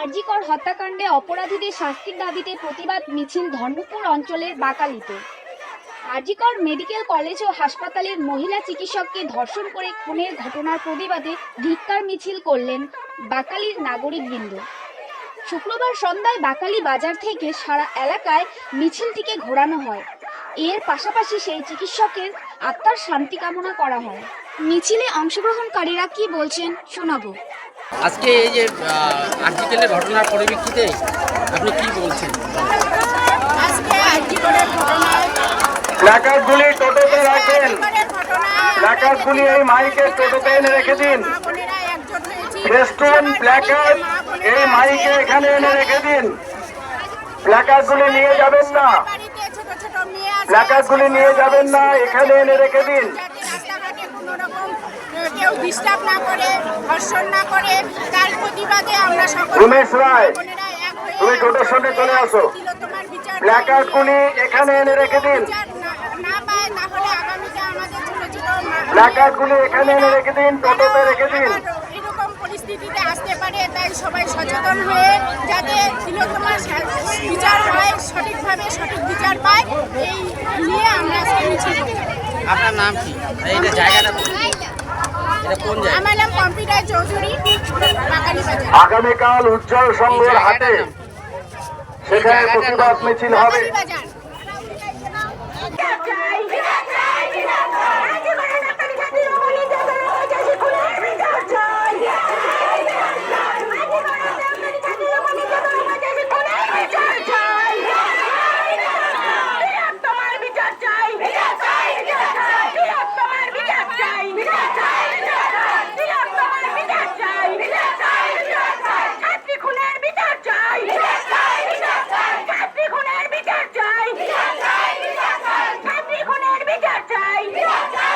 আরজিকর হত্যাকাণ্ডে অপরাধীদের শাস্তির দাবিতে প্রতিবাদ মিছিল ধর্মপুর অঞ্চলের বাকালিতে। আরজিকর মেডিকেল কলেজ ও হাসপাতালের মহিলা চিকিৎসককে ধর্ষণ করে খুনের ঘটনার প্রতিবাদে ধিক্কার মিছিল করলেন বাকালির নাগরিকবৃন্দ। শুক্রবার সন্ধ্যায় বাকালি বাজার থেকে সারা এলাকায় মিছিলটিকে ঘোরানো হয়। এর পাশাপাশি সেই চিকিৎসকের আত্মার শান্তি কামনা করা হয়। মিছিলে অংশগ্রহণকারীরা কি বলছেন শোনাবো। আজকে এই যে আর্টিকেলের ঘটনার পরিপ্রেক্ষিতে আপনি কি বলছেন? প্ল্যাকার্ডগুলি টোটোতে রাখবেন প্ল্যাকার্ডগুলি এই মাইকের টোটোতে এনে রেখে দিন। ফেস্টুন প্ল্যাকার্ড এই মাইকে এখানে এনে রেখে দিন। প্ল্যাকার্ডগুলি নিয়ে যাবেন না। প্ল্যাকার্ডগুলি নিয়ে যাবেন না এখানে এনে রেখে দিন। কেউ ডিস্টার্ব না করে ধর্ষণ না করে তার প্রতিবাদে আমরা সকল উমেশ রায়, এক তুমি টোটোর সামনে চলে আসো। বিচার প্ল্যাকার্ডগুলি এখানে এনে রেখে দিন। ছোট মা- প্ল্যাকার্ডগুলি এখানে এনে রেখে দিন টোটোতে রেখে দিন। পরিস্থিতিতে আসতে পারে তাই সবাই সচেতন হয়ে যাতে তিলোত্তমার বিচার হয় সঠিকভাবে সঠিক বিচার পায় এই নিয়ে আমরা আজকে মিছিল আপনার নাম কি? এইটা জায়গাটা আমার নাম কম্পিউটার চৌধুরী আগামীকাল উজ্জ্বল সংঘের হাতে সেখানে প্রতিবাদ মিছিল হবে বাগানি বাজার খুনের বিচার চাই ছাত্রী খুনের বিচার